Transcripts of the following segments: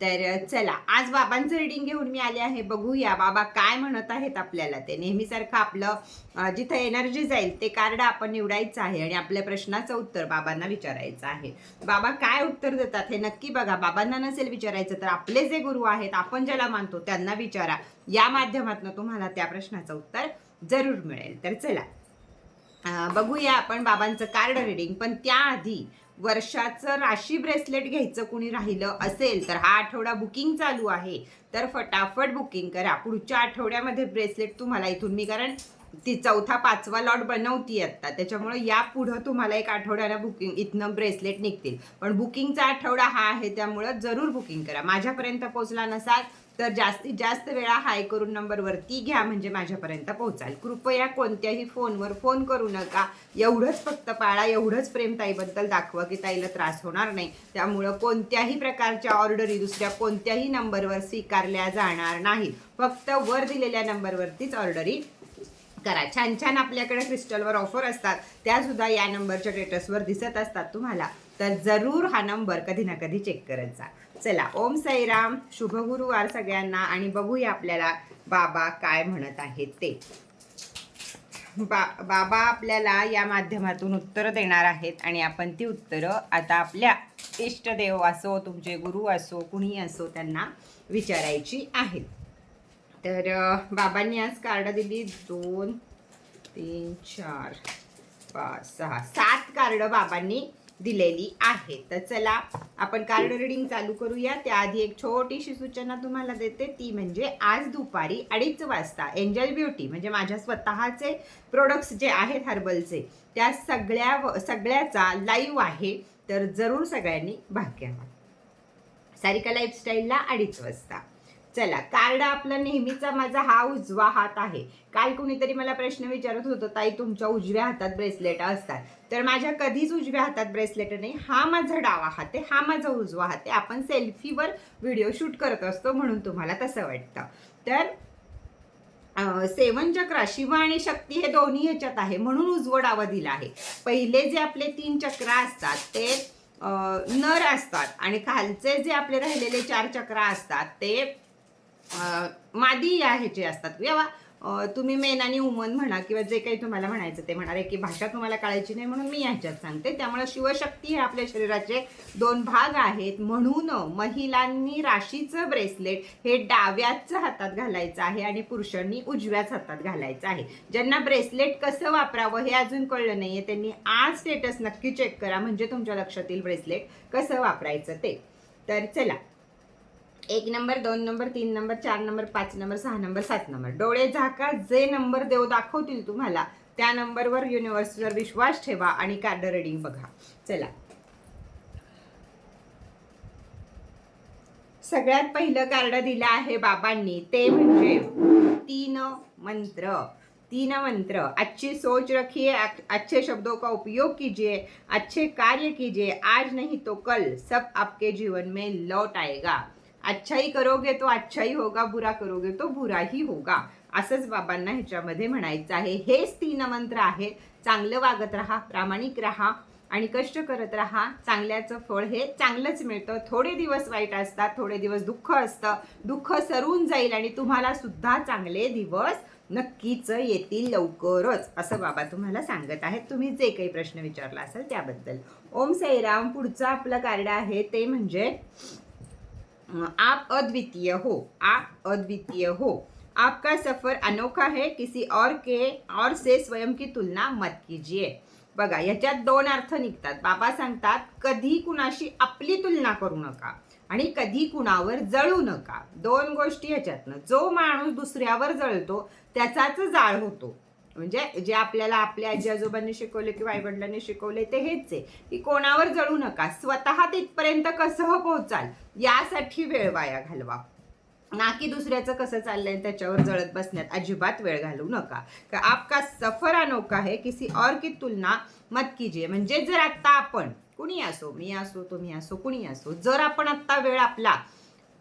तर चला आज बाबांचं रिडिंग घेऊन मी आले आहे. बघूया बाबा काय म्हणत आहेत आपल्याला. ते नेहमीसारखं आपलं जिथं एनर्जी जाईल ते कार्ड आपण निवडायचं आहे आणि आपल्या प्रश्नाचं उत्तर बाबांना विचारायचं आहे. बाबा काय उत्तर देतात हे नक्की बघा. बाबांना नसेल विचारायचं तर आपले जे गुरु आहेत आपण ज्याला मानतो त्यांना विचारा. या माध्यमातून तुम्हाला त्या प्रश्नाचं उत्तर जरूर मिळेल. तर चला बघूया आपण बाबांचं कार्ड रिडिंग पण त्याआधी वर्षाचं राशी ब्रेसलेट घ्यायचं कुणी राहिलं असेल तर हा आठवडा बुकिंग चालू आहे. तर फटाफट बुकिंग करा. पुढच्या आठवड्यामध्ये ब्रेसलेट तुम्हाला इथून मी कारण ती चौथा पाचवा लॉट बनवती आत्ता. त्याच्यामुळे या पुढं तुम्हाला एक आठवड्याला बुकिंग इथनं ब्रेसलेट निघतील. पण बुकिंगचा आठवडा हा आहे त्यामुळं जरूर बुकिंग करा. माझ्यापर्यंत पोचला नसाल तर जास्तीत जास्त वेळा हाय करून नंबरवरती घ्या म्हणजे माझ्यापर्यंत पोहोचाल. कृपया कोणत्याही फोनवर फोन करू नका. एवढंच फक्त पाळा एवढंच प्रेम ताईबद्दल दाखवा की ताईला त्रास होणार नाही. त्यामुळं कोणत्याही प्रकारच्या ऑर्डरी दुसऱ्या कोणत्याही नंबरवर स्वीकारल्या जाणार नाहीत. फक्त वर दिलेल्या नंबरवरतीच ऑर्डरी करा. छान छान आपल्याकडे क्रिस्टलवर ऑफर असतात. त्यासुद्धा या नंबरच्या स्टेटसवर दिसत असतात तुम्हाला. तर जरूर हा नंबर कधी ना कधी चेक करत जा. चला ओम साईराम. शुभ गुरुवार सगळ्यांना आणि बघूया आपल्याला बाबा काय म्हणत आहेत ते. बा बाबा आपल्याला या माध्यमातून उत्तरं देणार आहेत आणि आपण ती उत्तरं आता आपल्या इष्टदेव असो तुमचे गुरु असो कुणी असो त्यांना विचारायची आहेत. तर बाबांनी आज कार्ड दिली. दोन तीन चार पाच सहा सात कार्ड बाबांनी दिलेली आहे. तर चला आपण कार्ड रिडिंग चालू करूया. त्याआधी एक छोटीशी सूचना तुम्हाला देते. ती म्हणजे आज दुपारी अडीच वाजता एंजल ब्युटी म्हणजे माझ्या स्वतःचे प्रोडक्ट्स जे आहेत हर्बलचे त्या सगळ्या सगळ्याचा लाईव्ह आहे. तर जरूर सगळ्यांनी भाग घ्यावा. सारिका लाईफस्टाईलला अडीच वाजता. चला कार्ड आपला नेहमीचा माझा हा उजवा हात आहे. काल कुणीतरी मला प्रश्न विचारत होतं ताई तुमच्या उजव्या हातात ब्रेसलेट असतात. तर माझ्या कधीच उजव्या हातात ब्रेसलेट नाही हा माझा डावा हात आहे हा माझा उजवा हात आहे. आपण सेल्फीवर व्हिडिओ शूट करत असतो म्हणून तुम्हाला तसं वाटतं. तर सेवन चक्र शिव आणि शक्ती हे दोन्ही ह्याच्यात आहे म्हणून उजवं डावा दिला आहे. पहिले जे आपले तीन चक्र असतात ते नर असतात आणि खालचे जे आपले राहिलेले चार चक्र असतात ते मादी या ह्याचे असतात. किंवा तुम्ही मेन आणि वुमन म्हणा किंवा जे काही तुम्हाला म्हणायचं ते म्हणाले की भाषा तुम्हाला कळायची नाही म्हणून मी ह्याच्यात सांगते. त्यामुळे शिवशक्ती हे आपल्या शरीराचे दोन भाग आहेत. म्हणून महिलांनी राशीचं ब्रेसलेट हे डाव्याच हातात घालायचं आहे आणि पुरुषांनी उजव्याच हातात घालायचं आहे. ज्यांना ब्रेसलेट कसं वापरावं हे अजून कळलं नाही आहे त्यांनी आज स्टेटस नक्की चेक करा. म्हणजे तुमच्या लक्षात येईल ब्रेसलेट कसं वापरायचं ते. तर चला एक नंबर दोन नंबर तीन नंबर चार नंबर पाच नंबर सहा नंबर सात नंबर. डोळे झाका जे नंबर देव दाखवतील तुम्हाला त्या नंबरवर युनिव्हर्सवर विश्वास ठेवा आणि कार्ड रिडिंग बघा. चला. सगळ्यात पहिलं कार्ड दिलं आहे बाबांनी. ते म्हणजे तीन मंत्र. तीन मंत्र. अच्छी सोच रखिए अच्छे शब्दों का उपयोग कीजिए अच्छे कार्य कीजिए आज नहीं तो कल. सब आपके जीवन में लौट आएगा. अच्छा ही करोगे तो अच्छा ही होगा बुरा करोगे तो बुरा ही होगा. असंच बाबांना ह्याच्यामध्ये म्हणायचं आहे. हेच तीन मंत्र आहे चांगलं वागत राहा प्रामाणिक राहा आणि कष्ट करत राहा. चांगल्याचं फळ हे चांगलंच मिळतं. थोडे दिवस वाईट असतात थोडे दिवस दुःख असतं. दुःख सरून जाईल आणि तुम्हाला सुद्धा चांगले दिवस नक्कीच येतील लवकरच. असं बाबा तुम्हाला सांगत आहेत. तुम्ही जे काही प्रश्न विचारला असेल त्याबद्दल. ओम साईराम. पुढचं आपलं कार्ड आहे. ते म्हणजे आप अद्वितीय हो आप अद्वितीय हो। आपका सफर अनोखा है किसी और के और से स्वयं की तुलना मत कीजिए। बघा याच्यात दोन अर्थ निघतात. बाबा सांगतात कधी कुणाशी आपली तुलना करू नका आणि कधी कुणावर जळू नका. दोन गोष्टी ह्याच्यातनं जो माणूस दुसऱ्यावर जळतो त्याचाच जाळ होतो. म्हणजे जे आपल्याला आपल्या आजी आजोबांनी शिकवले किंवा आईवडिलांनी शिकवले ते हेच आहे. की कोणावर जळू नका. स्वतः तिथपर्यंत कसं पोहोचाल? यासाठी वेळ वाया घालवा. ना की दुसऱ्याचं कसं चाललंय त्याच्यावर जळत बसण्यात अजिबात वेळ घालवू नका. का आपका सफर अनोखा है किसी और की तुलना मत कीजिए. म्हणजे जर आत्ता आपण कुणी असो मी असो तुम्ही असो कुणी असो जर आपण आत्ता वेळ आपला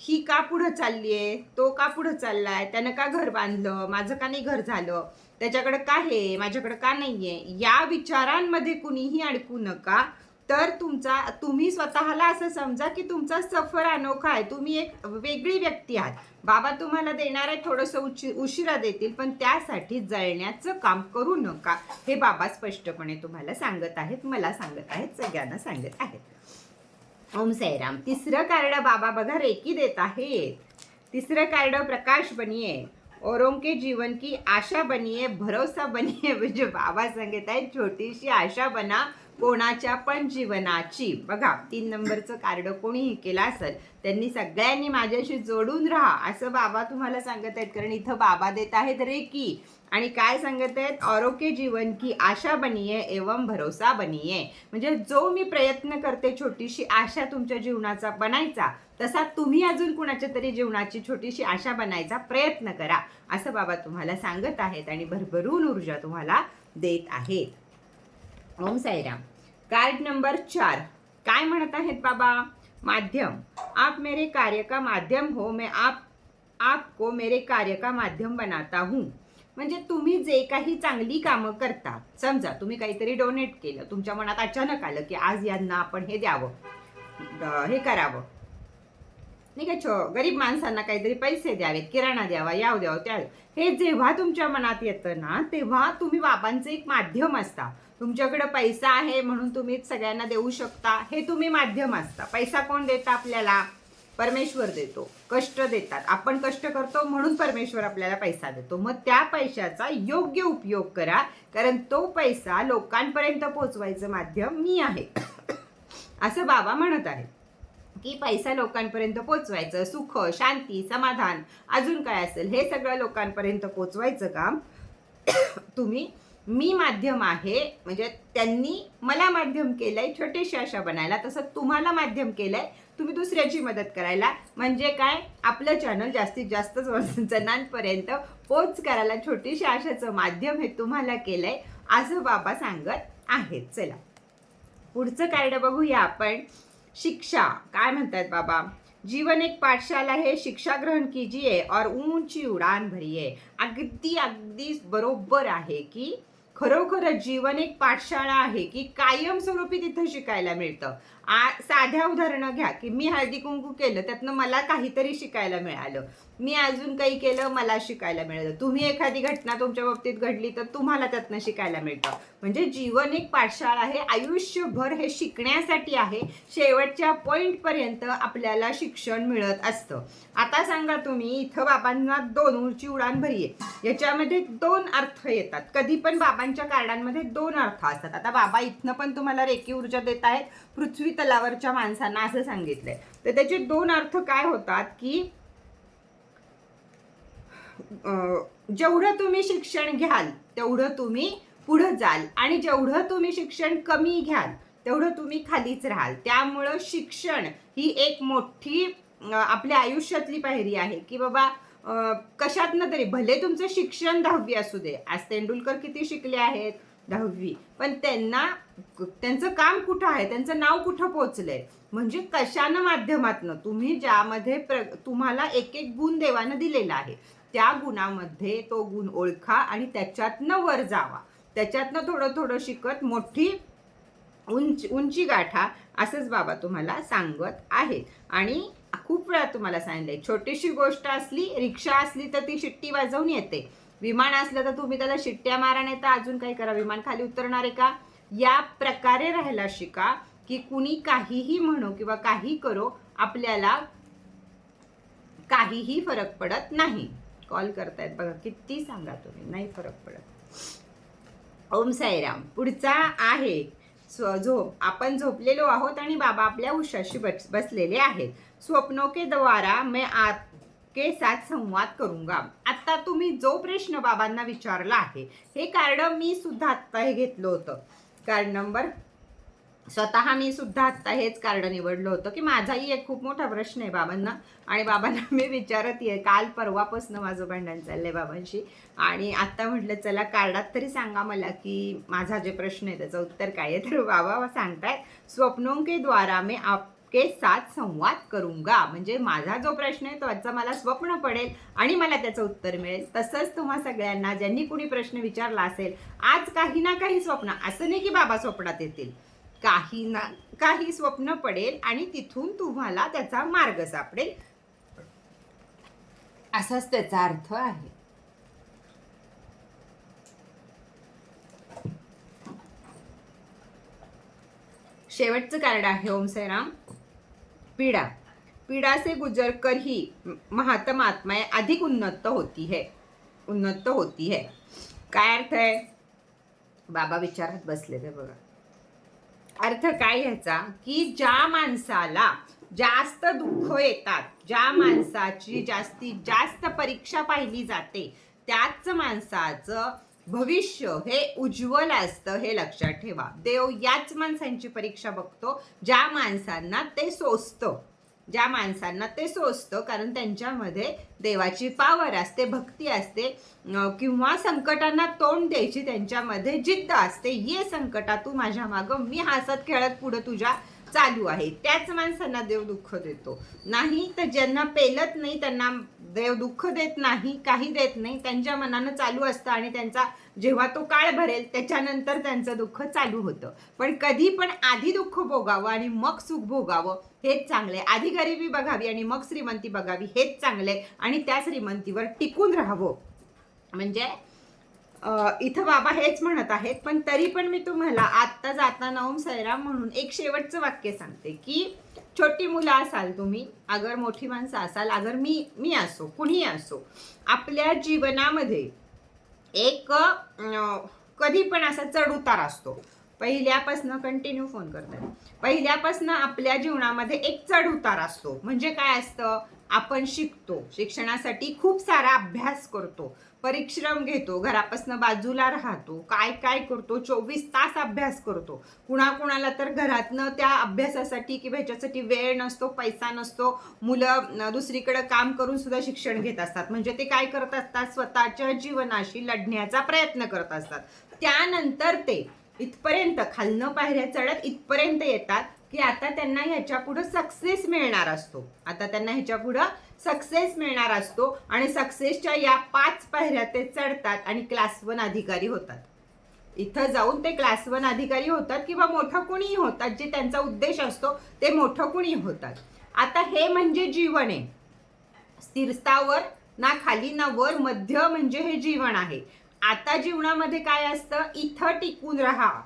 ही का पुढं चालली आहे तो का पुढं चाललाय त्यानं का घर बांधलं माझं का नाही घर झालं त्याच्याकडे का आहे माझ्याकडे का नाही आहे या विचारांमध्ये कुणीही अडकू नका. तर तुमचा तुम्ही स्वतःला असं समजा की तुमचा सफर अनोखा आहे. तुम्ही एक वेगळी व्यक्ती आहात. बाबा तुम्हाला देणार आहे थोडंसं उशी उशिरा देतील पण त्यासाठी जळण्याचं काम करू नका. हे बाबा स्पष्टपणे तुम्हाला सांगत आहेत मला सांगत आहेत सगळ्यांना सांगत आहेत. ओम साईराम. तिसरं कार्ड बाबा बघा रेकी देत आहेत. तिसरं कार्ड प्रकाश बनिये. औरों के जीवन की आशा बनिए भरोसा बनिए जो बाबा सांगत छोटी छोटीशी आशा बना कोणाच्या पण जीवनाची. बघा तीन नंबरचं कार्ड कोणीही केलं असेल त्यांनी सगळ्यांनी माझ्याशी जोडून राहा असं बाबा तुम्हाला सांगत आहेत. कारण इथं बाबा देत आहेत रेकी. आणि काय सांगत आहेत? आरोग्य जीवन की आशा बनिये एवं भरोसा बनिये. म्हणजे जो मी प्रयत्न करते छोटीशी आशा तुमच्या जीवनाचा बनायचा तसा तुम्ही अजून कुणाच्या तरी जीवनाची छोटीशी आशा बनायचा प्रयत्न करा असं बाबा तुम्हाला सांगत आहेत आणि भरभरून ऊर्जा तुम्हाला देत आहेत. ओम साईराम. कार्ड नंबर चार. काय म्हणत आहेत बाबा? माध्यम. आप मेरे कार्य का माध्यम हो मैं आप आपको मेरे कार्य का माध्यम बनाता हूँ. म्हणजे तुम्ही जे काही चांगली कामं करता समजा तुम्ही काहीतरी डोनेट केलं तुमच्या मनात अचानक आलं की आज यांना आपण हे द्यावं हे करावं. नाही का छो गरीब माणसांना काहीतरी पैसे द्यावेत किराणा द्यावा याव द्यावं त्या हे जेव्हा तुमच्या मनात येतं ना तेव्हा तुम्ही बाबांचं एक माध्यम असता. तुमच्याकडं पैसा आहे म्हणून तुम्ही सगळ्यांना देऊ शकता हे तुम्ही माध्यम असता. पैसा कोण देता आपल्याला? परमेश्वर देतो. कष्ट देतात. आपण कष्ट करतो म्हणून परमेश्वर आपल्याला पैसा देतो. मग त्या पैशाचा योग्य उपयोग करा कारण तो पैसा लोकांपर्यंत पोहोचवायचं माध्यम मी आहे. असं बाबा म्हणत आहेत. की पैसा लोकांपर्यंत पोचवायचं सुख शांती समाधान अजून काय असेल हे सगळं लोकांपर्यंत पोचवायचं काम तुम्ही मी माध्यम आहे म्हणजे त्यांनी मला माध्यम केलंय छोटीशी आशा बनायला तसं तुम्हाला माध्यम केलंय तुम्ही दुसऱ्याची मदत करायला. म्हणजे काय? आपलं चॅनल जास्तीत जास्त जणांपर्यंत पोच करायला छोटीशी आशाचं माध्यम हे तुम्हाला केलंय असं बाबा सांगत आहेत. चला. पुढचं कार्ड बघूया आपण. शिक्षा. काय म्हणतात बाबा? जीवन एक पाठशाला है शिक्षा ग्रहण कीजिए और ऊंची उडान भरिये. अगदी अगदी बरोबर आहे की खरोखरच जीवन एक पाठशाळा आहे की कायमस्वरूपी तिथं शिकायला मिळतं. आ साध्या उदाहरणं घ्या की मी हळदी कुंकू केलं त्यातनं मला काहीतरी शिकायला मिळालं. मी अजून काही केलं मला शिकायला मिळालं. तुम्ही एखादी घटना तुमच्या बाबतीत घडली तर तुम्हाला त्यातनं शिकायला मिळतं. म्हणजे जीवन एक पाठशाळा आहे. आयुष्यभर हे शिकण्यासाठी आहे. शेवटच्या पॉईंटपर्यंत आपल्याला शिक्षण मिळत असतं. आता सांगा तुम्ही इथं बाबांना दोन उंची उडान भरी आहे. याच्यामध्ये दोन अर्थ येतात. कधी पण बाबांच्या कार्डांमध्ये दोन अर्थ असतात. आता बाबा इथनं पण तुम्हाला रेकी ऊर्जा देत आहेत. पृथ्वी तलावरच्या माणसांना असं सांगितलंय. तर त्याचे दोन अर्थ काय होतात की जेवढं तुम्ही शिक्षण घ्याल तेवढं तुम्ही पुढं जाल. आणि जेवढं तुम्ही शिक्षण कमी घ्याल तेवढं तुम्ही खालीच राहाल. त्यामुळं शिक्षण ही एक मोठी आपल्या आयुष्यातली पायरी आहे की बाबा कशातनं तरी भले तुमचं शिक्षण दहावी असू दे. आज तेंडुलकर किती शिकले आहेत? दहावी. पण त्यांना त्यांचं काम कुठं आहे? त्यांचं नाव कुठं पोचलंय? म्हणजे कशानं माध्यमातनं? तुम्ही ज्यामध्ये प्र तुम्हाला एक एक गुण देवानं दिलेला आहे. त्या गुणामध्ये तो गुण ओळखा आणि त्याच्यातनं वर जावा. त्याच्यातनं थोडं थोडं शिकत मोठी उंच उंची गाठा असंच बाबा तुम्हाला सांगत आहेत. आणि खूप वेळा तुम्हाला सांगितलंय छोटीशी गोष्ट असली रिक्षा असली तर ती शिट्टी वाजवून येते. विमान असलं तर तुम्ही त्याला शिट्ट्या मारा नाही तर अजून काही करा? विमान खाली उतरणार आहे का? या प्रकारे राहायला शिका की कुणी काहीही म्हणो किंवा काही करो आपल्याला काहीही फरक पडत नाही. कॉल करतायत. बघा किती सांगा तुम्ही. नाही फरक पडत. ओम साईराम. पुढचा आहे. स्व झोप. आपण झोपलेलो आहोत आणि बाबा आपल्या उशाशी बस बसलेले आहेत. स्वप्नो के द्वारा मैं आपके साथ संवाद करूंगा. आत्ता तुम्ही जो प्रश्न बाबांना विचारला आहे हे कार्ड मी सुद्धा आत्ता हे घेतलं होतं. कार्ड नंबर स्वतः मी सुद्धा आत्ता हेच कार्ड निवडलं होतं की माझाही एक खूप मोठा प्रश्न आहे बाबांना. आणि बाबांना मी विचारत आहे काल परवापासून माझं भांडण चाललंय बाबांशी. आणि आत्ता म्हटलं चला कार्डात तरी सांगा मला की माझा जे प्रश्न आहे त्याचं उत्तर काय आहे? तर बाबा सांगतायत स्वप्नोंके द्वारा मी आपके आपके साथ संवाद करूंगा. म्हणजे माझा जो प्रश्न आहे तो त्याचा मला स्वप्न पडेल आणि मला त्याचं उत्तर मिळेल. तसंच तुम्हा सगळ्यांना ज्यांनी कुणी प्रश्न विचारला असेल आज काही ना काही स्वप्न असं नाही की बाबा स्वप्नात येतील. काही ना काही स्वप्न पडेल आणि तिथून तुम्हाला त्याचा मार्ग सापडेल. असाच त्याचा अर्थ आहे. शेवटचं कार्ड आहे ओम साईराम. पीड़ा. पीड़ा से गुजर कर ही महात्म आत्माएं अधिक उन्नत होती है उन्नत होती है. काय अर्थ आहे? बाबा विचारात बसले ते बघा. अर्थ काय ह्याचा? की ज्या माणसाला जास्त दुःख येतात ज्या माणसाची जास्तीत जास्त परीक्षा पाहिली जाते त्याच माणसाचं भविष्य हे उज्ज्वल असतं हे लक्षात ठेवा. देव याच माणसांची परीक्षा बघतो ज्या माणसांना ते सोसतं. ज्या माणसांना ते सोसतं कारण त्यांच्यामध्ये देवाची पावर असते भक्ती असते किंवा संकटांना तोंड द्यायची त्यांच्यामध्ये जिद्द असते ये संकटा तू माझ्या मागं मी हसत खेळत पुढं तुझ्या चालू आहे. त्याच माणसांना देव दुःख देतो. नाही तर ज्यांना पेलत नाही त्यांना देव दुःख देत नाही काही देत नाही त्यांच्या मनानं चालू असतं आणि त्यांचा जेव्हा तो काळ भरेल त्याच्यानंतर त्यांचं दुःख चालू होतं. पण कधी पण आधी दुःख भोगावं आणि मग सुख भोगावं हेच चांगले आधी गरिबी बघावी आणि मग श्रीमंती बघावी हेच चांगले आणि त्या श्रीमंतीवर टिकून राहावं. म्हणजे इथं बाबा हेच म्हणत आहेत पण तरी पण मी तुम्हाला आत्ता जाताना ओम सैराम म्हणून एक शेवटचं वाक्य सांगते की छोटी मुलं असाल तुम्ही अगर मोठी माणसं असाल अगर मी मी असो कुणीही असो आपल्या जीवनामध्ये एक कधी पण असा चढ उतार असतो. पहिल्यापासनं कंटिन्यू फोन करतात. पहिल्यापासनं आपल्या जीवनामध्ये एक चढ उतार असतो. म्हणजे काय असतं? आपण शिकतो. शिक्षणासाठी खूप सारा अभ्यास करतो. परिश्रम घेतो घरापासून बाजूला राहतो काय काय करतो चोवीस तास अभ्यास करतो. कुणाकुणाला तर घरातनं त्या अभ्यासासाठी किंवा ह्याच्यासाठी वेळ नसतो पैसा नसतो मुलं दुसरीकडे काम करून सुद्धा शिक्षण घेत असतात. म्हणजे ते काय करत असतात? स्वतःच्या जीवनाशी लढण्याचा प्रयत्न करत असतात. त्यानंतर ते इथपर्यंत खालनं पायऱ्या चढत इथपर्यंत येतात की आता त्यांना ह्याच्या पुढं सक्सेस मिळणार असतो. आता त्यांना ह्याच्या पुढं सक्सेस मिळणार असतो आणि सक्सेसच्या या पाच पायऱ्या ते चढतात आणि क्लास वन अधिकारी होतात. इथं जाऊन ते क्लास वन अधिकारी होतात किंवा मोठं कुणीही होतात जे त्यांचा उद्देश असतो ते मोठं कुणी होतात. आता हे म्हणजे जीवन आहे. स्थिरतावर ना खाली ना वर मध्य म्हणजे हे जीवन आहे. आता जीवनामध्ये काय असतं? इथं टिकून राहा.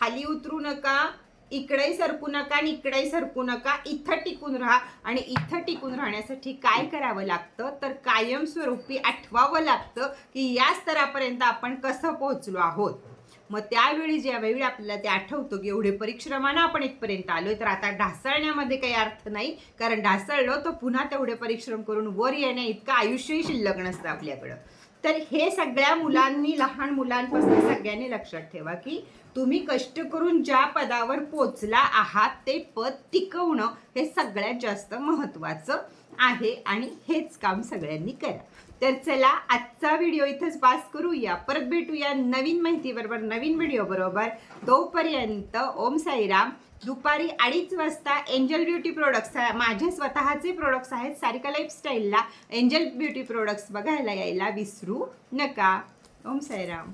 खाली उतरू नका. इकडेही सरकू नका आणि इकडेही सरकू नका. इथं टिकून राहा आणि इथं टिकून राहण्यासाठी काय करावं लागतं? तर कायमस्वरूपी आठवावं लागतं की या स्तरापर्यंत आपण कसं पोहोचलो आहोत? मग त्यावेळी ज्यावेळी आपल्याला ते आठवतो की एवढे परिश्रमानं आपण इथपर्यंत आलोय तर आता ढासळण्यामध्ये काही अर्थ नाही. कारण ढासळलो तर पुन्हा तेवढे परिश्रम करून वर येण्या इतकं आयुष्यही शिल्लक नसतं आपल्याकडं. तर हे सगळ्या मुलांनी लहान मुलांपासून सगळ्यांनी लक्षात ठेवा की तुम्ही कष्ट करून ज्या पदावर पोचला आहात ते पद टिकवणं हे सगळ्यात जास्त महत्त्वाचं आहे आणि हेच काम सगळ्यांनी करा. तर चला आजचा व्हिडिओ इथंच पास करूया. परत भेटूया नवीन माहितीबरोबर नवीन व्हिडिओ बरोबर. तोपर्यंत ओम साईराम. दुपारी अडीच वाजता एंजल ब्युटी प्रोडक्ट्स माझे स्वतःचे प्रोडक्ट्स आहेत सारिका लाईफस्टाईलला एंजल ब्युटी प्रोडक्ट्स बघायला यायला विसरू नका. ओम साईराम.